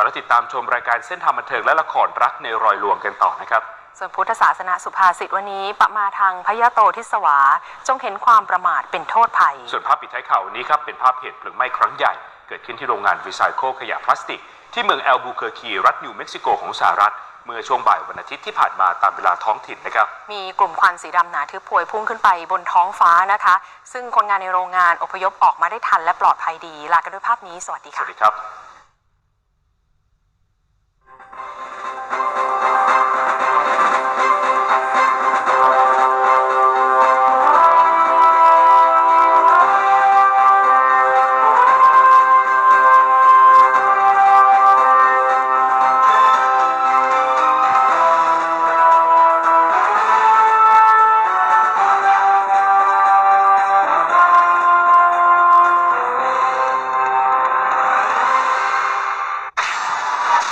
อและติดตามชมรายการเส้นทางบันเทิงและละครรักในรอยลวงกันต่อนะครับ ส่วนพุทธศาสนาสุภาษิตวันนี้ประมาทางพยาโตทิสวา จงเห็นความประมาทเป็นโทษภัย ส่วนภาพปิดท้ายข่าววันนี้ครับเป็นภาพเหตุเพลิงไหม้ครั้งใหญ่ เกิดขึ้นที่โรงงานรีไซเคิลขยะพลาสติก ที่เมืองแอลบูเคอร์คีรัฐนิวเม็กซิโกของสหรัฐเมื่อช่วงบ่ายวันอาทิตย์ที่ผ่านมาตามเวลาท้องถิ่นนะครับ มีกลุ่มควันสีดำหนาทึบพวยพุ่งขึ้นไปบนท้องฟ้านะคะ ซึ่งคนงานในโรงงานอพยพออกมาได้ทันและปลอดภัยดี ลากันด้วยภาพนี้ สวัสดีค่ะ สวัสดีครับ